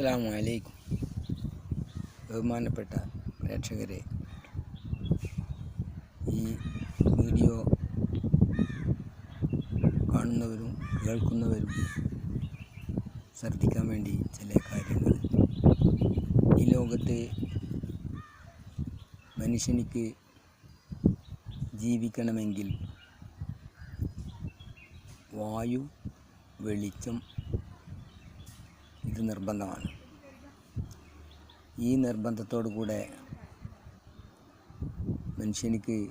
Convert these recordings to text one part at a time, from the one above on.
അസ്സാം വലൈക്കും ബഹുമാനപ്പെട്ട പ്രേക്ഷകരെ ഈ വീഡിയോ കാണുന്നവരും കേൾക്കുന്നവരും ശ്രദ്ധിക്കാൻ വേണ്ടി ചില കാര്യങ്ങൾ. ഈ ലോകത്ത് മനുഷ്യനിക്ക് ജീവിക്കണമെങ്കിൽ വായു വെളിച്ചം ഇത് നിർബന്ധമാണ്. ഈ നിർബന്ധത്തോടു കൂടെ മനുഷ്യനിക്ക്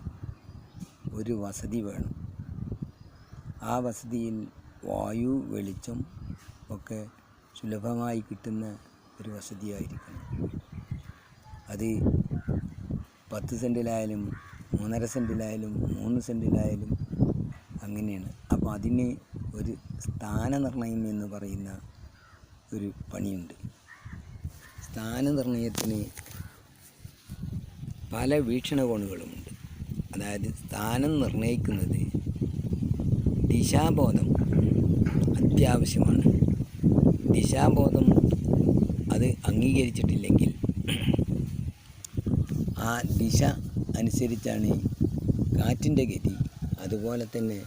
ഒരു വസതി വേണം. ആ വസതിയിൽ വായു വെളിച്ചം ഒക്കെ സുലഭമായി കിട്ടുന്ന ഒരു വസതിയായിരിക്കണം. അത് പത്ത് സെന്റിലായാലും മൂന്നര സെന്റിലായാലും മൂന്ന് സെന്റിലായാലും അങ്ങനെയാണ്. അപ്പോൾ അതിന് ഒരു സ്ഥാനനിർണയം എന്ന് പറയുന്ന ഒരു പണിയുണ്ട്. സ്ഥാനനിർണയത്തിന് പല വീക്ഷണകോണുകളുമുണ്ട്. അതായത് സ്ഥാനം നിർണയിക്കുന്നത് ദിശാബോധം അത്യാവശ്യമാണ്. ദിശാബോധം അത് അംഗീകരിച്ചിട്ടില്ലെങ്കിൽ ആ ദിശ അനുസരിച്ചാണ് കാറ്റിന്റെ ഗതി അതുപോലെ തന്നെ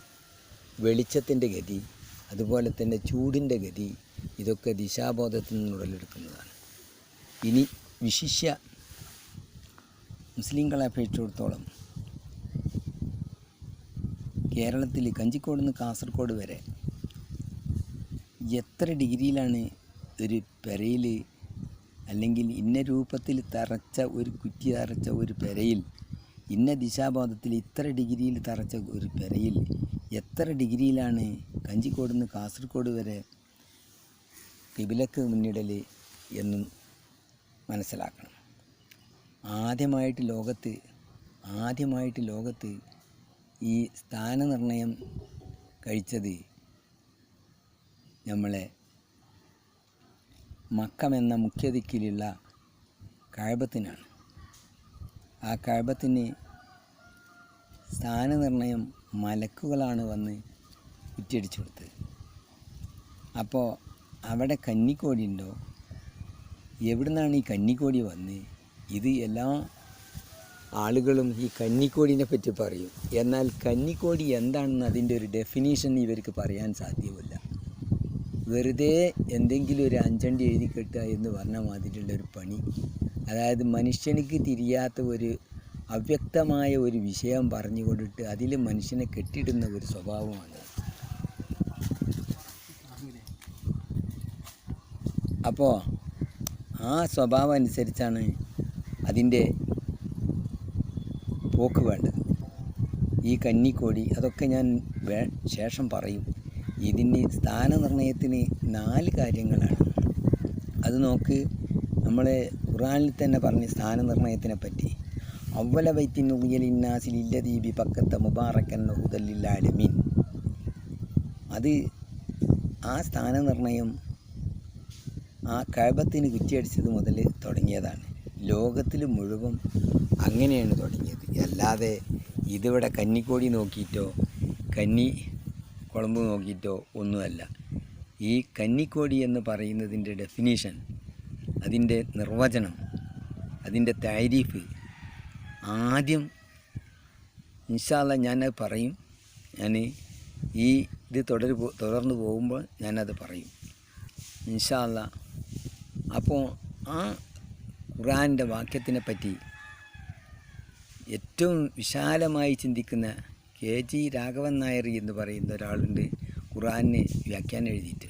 വെളിച്ചത്തിന്റെ ഗതി അതുപോലെ തന്നെ ചൂടിന്റെ ഗതി ഇതൊക്കെ ദിശാബോധത്തിൽ നിന്ന് ഉടലെടുക്കുന്നതാണ് ഇനി വിശിഷ്യ മുസ്ലിങ്ങളെ അപേക്ഷിച്ചിടത്തോളം കേരളത്തിൽ കഞ്ചിക്കോട് നിന്ന് കാസർഗോഡ് വരെ എത്ര ഡിഗ്രിയിലാണ് ഒരു പെരയിൽ അല്ലെങ്കിൽ ഇന്ന രൂപത്തിൽ തറച്ച ഒരു കുറ്റി തറച്ച ഒരു പെരയിൽ ഇന്ന ദിശാബോധത്തിൽ ഇത്ര ഡിഗ്രിയിൽ തറച്ച ഒരു പെരയിൽ എത്ര ഡിഗ്രിയിലാണ് കഞ്ചിക്കോട് നിന്ന് കാസർഗോഡ് വരെ കിബിലക്ക് മുന്നിടൽ എന്നും മനസ്സിലാക്കണം. ആദ്യമായിട്ട് ലോകത്ത് ആദ്യമായിട്ട് ലോകത്ത് ഈ സ്ഥാനനിർണയം കഴിച്ചത് നമ്മളെ മക്കമെന്ന മുഖ്യദിക്കിലുള്ള കഴബത്തിനാണ്. ആ കഴബത്തിന് സ്ഥാനനിർണയം മലക്കുകളാണ് വന്ന് കുറ്റിയടിച്ചു കൊടുത്തത്. അപ്പോൾ അവിടെ കന്നിക്കോടി ഉണ്ടോ എവിടുന്നാണ് ഈ കന്നിക്കോടി വന്ന്? ഇത് എല്ലാ ആളുകളും ഈ കന്നിക്കോടിനെ പറ്റി പറയും. എന്നാൽ കന്നിക്കോടി എന്താണെന്ന് അതിന്റെ ഒരു ഡെഫിനേഷൻ ഇവർക്ക് പറയാൻ സാധ്യമല്ല. വെറുതെ എന്തെങ്കിലും ഒരു അഞ്ചണ്ടി എഴുതി കെട്ടുക എന്ന് പറഞ്ഞാൽ മാതിരിയുള്ള ഒരു പണി. അതായത് മനുഷ്യനിക്ക് തിരിയാത്ത ഒരു അവ്യക്തമായ ഒരു വിഷയം പറഞ്ഞു കൊണ്ടിട്ട് അതിൽ മനുഷ്യനെ കെട്ടിടുന്ന ഒരു സ്വഭാവമാണ്. അപ്പോൾ ആ സ്വഭാവം അനുസരിച്ചാണ് അതിന്റെ പോക്ക് വേണ്ടത്. ഈ കന്നിക്കോടി അതൊക്കെ ഞാൻ ശേഷം പറയും. ഇതിന് സ്ഥാനനിർണയത്തിന് നാല് കാര്യങ്ങളാണ്. അത് നോക്ക് നമ്മൾ ഖുറാനിൽ തന്നെ പറഞ്ഞ സ്ഥാനനിർണയത്തിനെ പറ്റി അവല വൈത്തിനുയലിന്നാസിൽ ഇല്ലദീബി പക്കത്തെ മുബാറക്കൻ ഹുദല്ലില്ലാലമീൻ അത് ആ സ്ഥാനനിർണയം ആ കഴബത്തിന് കുറ്റിയടിച്ചത് മുതൽ തുടങ്ങിയതാണ്. ലോകത്തിൽ മുഴുവൻ അങ്ങനെയാണ് തുടങ്ങിയത്. അല്ലാതെ ഇതിവിടെ കന്നിക്കോടി നോക്കിയിട്ടോ കന്നി കുളമ്പ് നോക്കിയിട്ടോ ഒന്നുമല്ല. ഈ കന്നിക്കോടി എന്ന് പറയുന്നതിന്റെ ഡെഫിനീഷൻ അതിന്റെ നിർവചനം അതിന്റെ താരീഫ് ആദ്യം ഇൻഷാല്ല ഞാനത് പറയും. ഞാൻ ഈ ഇത് തുടർ തുടർന്ന് പോകുമ്പോൾ ഞാനത് പറയും. ഇൻഷാല്ല അപ്പോൾ ആ ഖുറാന്റെ വാക്യത്തിനെ പറ്റി ഏറ്റവും വിശാലമായി ചിന്തിക്കുന്ന കെ ജി രാഘവൻ നായർ എന്ന് പറയുന്ന ഒരാളുണ്ട് ഖുറാനെ വ്യാഖ്യാനം എഴുതിയിട്ട്.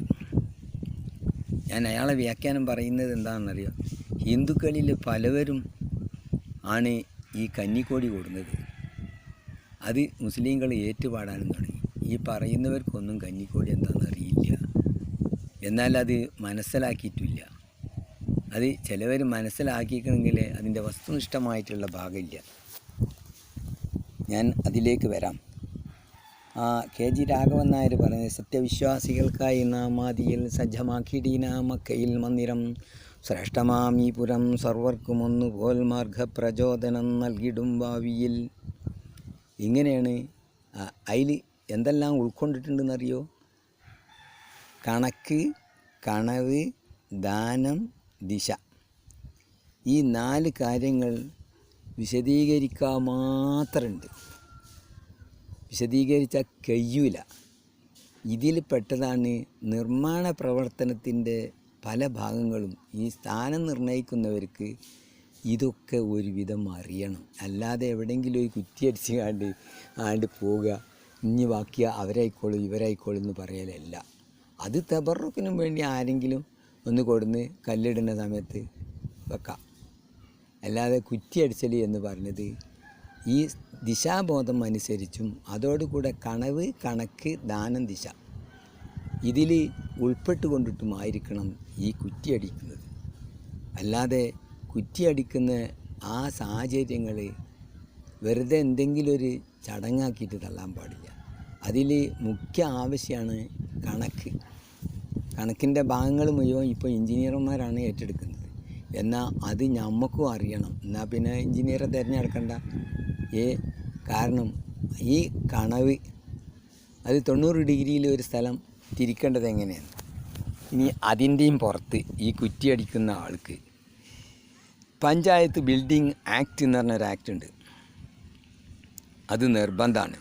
ഞാൻ അയാളെ വ്യാഖ്യാനം പറയുന്നത് എന്താണെന്നറിയാം? ഹിന്ദുക്കളിൽ പലവരും ആണ് ഈ കന്നിക്കോടി കൂടുന്നത് അത് മുസ്ലിങ്ങൾ ഏറ്റുപാടാനും തുടങ്ങി. ഈ പറയുന്നവർക്കൊന്നും കന്നിക്കോടി എന്താണെന്ന് അറിയില്ല. എന്നാൽ അത് മനസ്സിലാക്കിയിട്ടില്ല. അത് ചിലവർ മനസ്സിലാക്കിക്കണമെങ്കിൽ അതിന്റെ വസ്തുനിഷ്ഠമായിട്ടുള്ള ഭാഗമില്ല. ഞാൻ അതിലേക്ക് വരാം. ആ കെ ജി രാഘവൻ നായർ പറഞ്ഞത് സത്യവിശ്വാസികൾക്കായി നാമാദിയിൽ സജ്ജമാക്കിടീന മക്കയിൽ മന്ദിരം ശ്രേഷ്ഠമാമീപുരം സർവർക്കും ഒന്നുപോൽ മാർഗപ്രചോദനം നൽകിടും ഭാവിയിൽ. ഇങ്ങനെയാണ് അതിൽ എന്തെല്ലാം ഉൾക്കൊണ്ടിട്ടുണ്ടെന്നറിയോ? കണക്ക് കണവ് ദാനം ദിശ. ഈ നാല് കാര്യങ്ങൾ വിശദീകരിക്കാൻ മാത്രമുണ്ട്. വിശദീകരിച്ചാൽ കഴിയൂല. ഇതിൽ പെട്ടതാണ് നിർമ്മാണ പ്രവർത്തനത്തിന്റെ പല ഭാഗങ്ങളും. ഈ സ്ഥാനം നിർണയിക്കുന്നവർക്ക് ഇതൊക്കെ ഒരുവിധം അറിയണം. അല്ലാതെ എവിടെയെങ്കിലും ഒരു കുറ്റിയടിച്ച് കാണ്ട് ആണ്ട് പോവുക ഇനി ബാക്കി അവരായിക്കോളും ഇവരായിക്കോളും എന്ന് പറയലല്ല. അത് തബറുക്കിനും വേണ്ടി ആരെങ്കിലും ഒന്ന് കൊടുന്ന് കല്ലിടുന്ന സമയത്ത് വെക്കാം. അല്ലാതെ കുറ്റിയടിച്ചലി എന്ന് പറഞ്ഞത് ഈ ദിശാബോധം അനുസരിച്ചും അതോടുകൂടെ കണവ് കണക്ക് ദാനം ദിശ ഇതിൽ ഉൾപ്പെട്ടുകൊണ്ടിട്ടുമായിരിക്കണം ഈ കുറ്റിയടിക്കുന്നത് അല്ലാതെ കുറ്റിയടിക്കുന്ന ആ സാഹചര്യങ്ങൾ വെറുതെ എന്തെങ്കിലും ഒരു ചടങ്ങാക്കിയിട്ട് തള്ളാൻ പാടില്ല. അതിൽ മുഖ്യ ആവശ്യമാണ് കണക്ക്. കണക്കിന്റെ ഭാഗങ്ങൾ മുഴുവൻ ഇപ്പോൾ എഞ്ചിനീയർമാരാണ് ഏറ്റെടുക്കുന്നത്. എന്നാൽ അത് നമുക്കും അറിയണം. എന്നാൽ പിന്നെ എഞ്ചിനീയറെ തിരഞ്ഞെടുക്കണ്ട. ഏ കാരണം ഈ കണവ് അത് തൊണ്ണൂറ് ഡിഗ്രിയിൽ ഒരു സ്ഥലം തിരിക്കേണ്ടത് എങ്ങനെയാണ്? ഇനി അതിന്റെയും പുറത്ത് ഈ കുറ്റിയടിക്കുന്ന ആൾക്ക് പഞ്ചായത്ത് ബിൽഡിംഗ് ആക്ട് എന്ന് പറഞ്ഞൊരു ആക്ട് ഉണ്ട്. അത് നിർബന്ധമാണ്.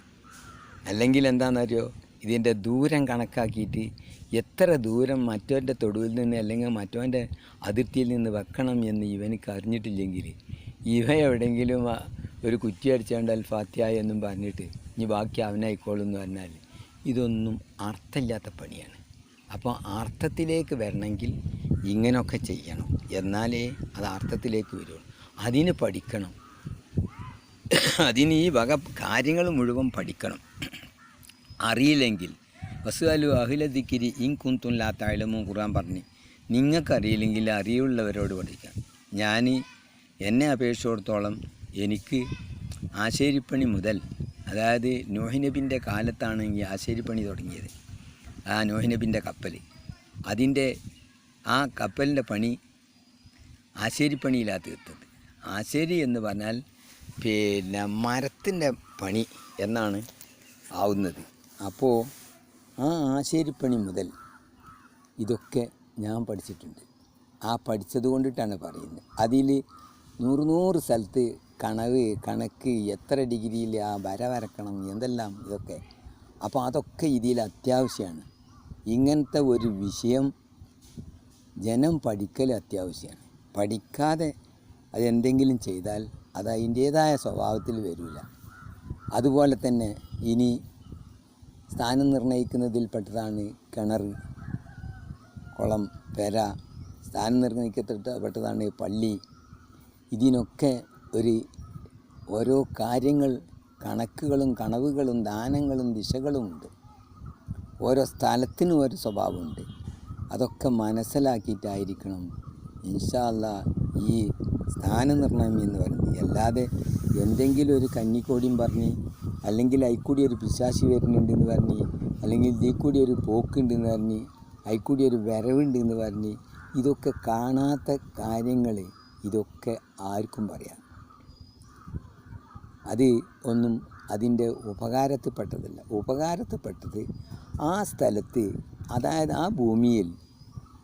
അല്ലെങ്കിൽ എന്താണെന്നറിയോ? ഇതിന്റെ ദൂരം കണക്കാക്കിയിട്ട് എത്ര ദൂരം മറ്റവന്റെ തൊടുവിൽ നിന്ന് അല്ലെങ്കിൽ മറ്റവന്റെ അതിർത്തിയിൽ നിന്ന് വെക്കണം എന്ന് ഇവനിക്ക് അറിഞ്ഞിട്ടില്ലെങ്കിൽ ഇവ എവിടെയെങ്കിലും ഒരു കുറ്റി അടിച്ചാണ്ട് അൽ ഫാത്തിയ എന്നും പറഞ്ഞിട്ട് ഇനി ബാക്കി അവനായിക്കോളും എന്ന് പറഞ്ഞാൽ ഇതൊന്നും അർത്ഥമില്ലാത്ത പണിയാണ്. അപ്പോൾ അർത്ഥത്തിലേക്ക് വരണമെങ്കിൽ ഇങ്ങനെയൊക്കെ ചെയ്യണം. എന്നാലേ അത് അർത്ഥത്തിലേക്ക് വരുള്ളൂ. അതിന് പഠിക്കണം. അതിന് ഈ വക കാര്യങ്ങൾ മുഴുവൻ പഠിക്കണം. അറിയില്ലെങ്കിൽ വസുഅലു അഹിലദിക്കിരി ഇൻ ലാ താഴമോ ഖുറാൻ പറഞ്ഞു. നിങ്ങൾക്കറിയില്ലെങ്കിൽ അറിയുള്ളവരോട് പഠിക്കാം. ഞാൻ എന്നെ അപേക്ഷിച്ചിടത്തോളം എനിക്ക് ആശേരിപ്പണി മുതൽ അതായത് നോഹിനബിന്റെ കാലത്താണ് ഈ ആശേരിപ്പണി തുടങ്ങിയത്. ആ നോഹിനബിന്റെ കപ്പൽ അതിന്റെ ആ കപ്പലിന്റെ പണി ആശേരിപ്പണിയിലാണ് തീർത്തത്. ആശേരി എന്ന് പറഞ്ഞാൽ പിന്നെ മരത്തിന്റെ പണി എന്നാണ് ആവുന്നത്. അപ്പോൾ ആ ആശേരിപ്പണി മുതൽ ഇതൊക്കെ ഞാൻ പഠിച്ചിട്ടുണ്ട്. ആ പഠിച്ചത് കൊണ്ടിട്ടാണ് പറയുന്നത്. അതിൽ നൂറ് നൂറ് സ്ഥലത്ത് കണവ് കണക്ക് എത്ര ഡിഗ്രിയിൽ ആ വര വരക്കണം എന്തെല്ലാം ഇതൊക്കെ. അപ്പോൾ അതൊക്കെ ഇതിൽ അത്യാവശ്യമാണ്. ഇങ്ങനത്തെ ഒരു വിഷയം ജനം പഠിക്കൽ അത്യാവശ്യമാണ്. പഠിക്കാതെ അതെന്തെങ്കിലും ചെയ്താൽ അത് അതിന്റേതായ സ്വഭാവത്തിൽ വരില്ല. അതുപോലെ തന്നെ ഇനി സ്ഥാനം നിർണയിക്കുന്നതിൽപ്പെട്ടതാണ് കിണർ കുളം പെര. സ്ഥാനം നിർണയിക്കപ്പെട്ടതാണ് പള്ളി. ഇതിനൊക്കെ ഒരു ഓരോ കാര്യങ്ങൾ കണക്കുകളും കണവുകളും ദാനങ്ങളും ദിശകളുമുണ്ട് ഓരോ സ്ഥലത്തിനും ഒരു സ്വഭാവമുണ്ട്. അതൊക്കെ മനസ്സിലാക്കിയിട്ടായിരിക്കണം ഇൻഷാല്ല ഈ സ്ഥാനനിർണയം എന്ന് പറയുന്നത്. അല്ലാതെ എന്തെങ്കിലും ഒരു കന്നിക്കോടിയും പറഞ്ഞ് അല്ലെങ്കിൽ അതിൽക്കൂടി ഒരു പിശാശി വരുന്നുണ്ടെന്ന് പറഞ്ഞ് അല്ലെങ്കിൽ ഇതിൽ കൂടി ഒരു പോക്കുണ്ടെന്ന് പറഞ്ഞ് അതിൽക്കൂടി ഒരു വരവുണ്ടെന്ന് പറഞ്ഞ് ഇതൊക്കെ കാണാത്ത കാര്യങ്ങൾ ഇതൊക്കെ ആർക്കും പറയാം. അത് ഒന്നും അതിന്റെ ഉപകാരത്തിൽപ്പെട്ടതല്ല. ഉപകാരത്തിൽപ്പെട്ടത് ആ സ്ഥലത്ത് അതായത് ആ ഭൂമിയിൽ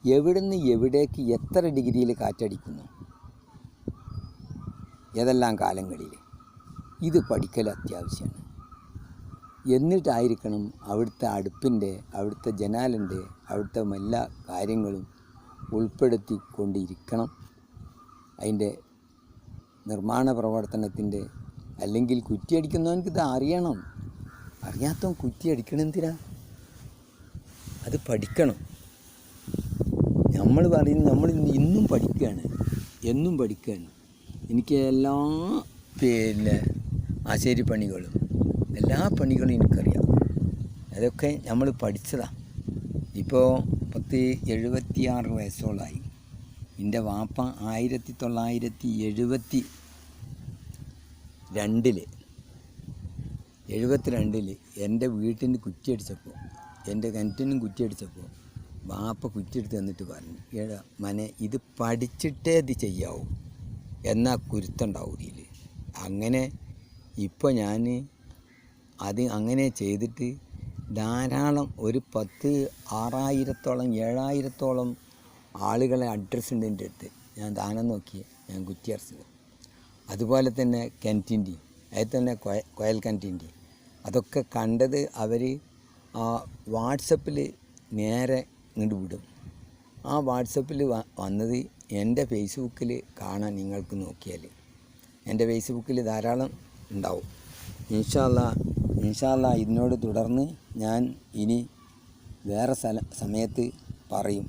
എവിടുന്ന് എവിടേക്ക് എത്ര ഡിഗ്രിയിൽ കാറ്റടിക്കുന്നു? ഏതെല്ലാം കാലങ്ങളിൽ? ഇത് പഠിക്കൽ അത്യാവശ്യമാണ്. എന്നിട്ടായിരിക്കണം അവിടുത്തെ അടുപ്പിന്റെ അവിടുത്തെ ജനാലിന്റെ അവിടുത്തെ എല്ലാ കാര്യങ്ങളും ഉൾപ്പെടുത്തിക്കൊണ്ടിരിക്കണം. അതിന്റെ നിർമ്മാണ പ്രവർത്തനത്തിന്റെ അല്ലെങ്കിൽ കുറ്റിയടിക്കുന്നവനക്ക് ഇത് അറിയണം. അറിയാത്തവൻ കുറ്റിയടിക്കണം എന്തിനാ? അത് പഠിക്കണം. നമ്മൾ പറയുന്നത് നമ്മൾ ഇന്നും പഠിക്കുകയാണ് എന്നും പഠിക്കുകയാണ്. എനിക്ക് എല്ലാ പിന്നെ ആശാരി പണികളും എല്ലാ പണികളും എനിക്കറിയാം. അതൊക്കെ നമ്മൾ പഠിച്ചതാണ് ഇപ്പോൾ പത്ത് എഴുപത്തിയാറ് വയസ്സോളമായി എന്റെ വാപ്പ ആയിരത്തി തൊള്ളായിരത്തി എഴുപത്തി രണ്ടിൽ എഴുപത്തിരണ്ടിൽ എന്റെ വീട്ടിന് കുറ്റിയടിച്ചപ്പോൾ എന്റെ കിണറ്റിനും കുറ്റിയടിച്ചപ്പോൾ വാപ്പ കുറ്റിയെടുത്ത് തന്നിട്ട് പറഞ്ഞു ഏടാ മനെ ഇത് പഠിച്ചിട്ടേ ഇത് ചെയ്യാവൂ. എന്നാൽ കുരുത്തുണ്ടാവും ഇതിൽ അങ്ങനെ ഇപ്പോൾ ഞാൻ അത് അങ്ങനെ ചെയ്തിട്ട് ധാരാളം ഒരു പത്ത് ആറായിരത്തോളം ഏഴായിരത്തോളം ആളുകളെ അഡ്രസ്സ് ഉണ്ട് എന്റെ അടുത്ത്. ഞാൻ ദാനം നോക്കി ഞാൻ കുറ്റിയർച്ചത് അതുപോലെ തന്നെ കിണറ്റിന്റെ അതിൽ തന്നെ കൊയ കൊയൽ കിണറ്റിന്റെ അതൊക്കെ കണ്ടത് അവർ ആ വാട്സപ്പിൽ നേരെ ഇങ്ങോട്ട് വിടും. ആ വാട്സപ്പിൽ വന്നത് എന്റെ ഫേസ്ബുക്കിൽ കാണാൻ നിങ്ങൾക്ക് നോക്കിയാൽ എന്റെ ഫേസ്ബുക്കിൽ ധാരാളം ഉണ്ടാവും. ഇൻഷാല്ല ഇൻഷാല്ല ഇതിനോട് തുടർന്ന് ഞാൻ ഇനി വേറെ സ്ഥല സമയത്ത് പറയും.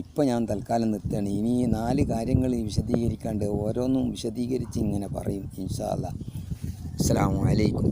ഇപ്പം ഞാൻ തൽക്കാലം നിർത്തുകയാണ്. ഇനി ഈ നാല് കാര്യങ്ങൾ വിശദീകരിക്കാണ്ട് ഓരോന്നും വിശദീകരിച്ച് ഇങ്ങനെ പറയും ഇൻഷാല്ല അസ്സാം വലൈക്കും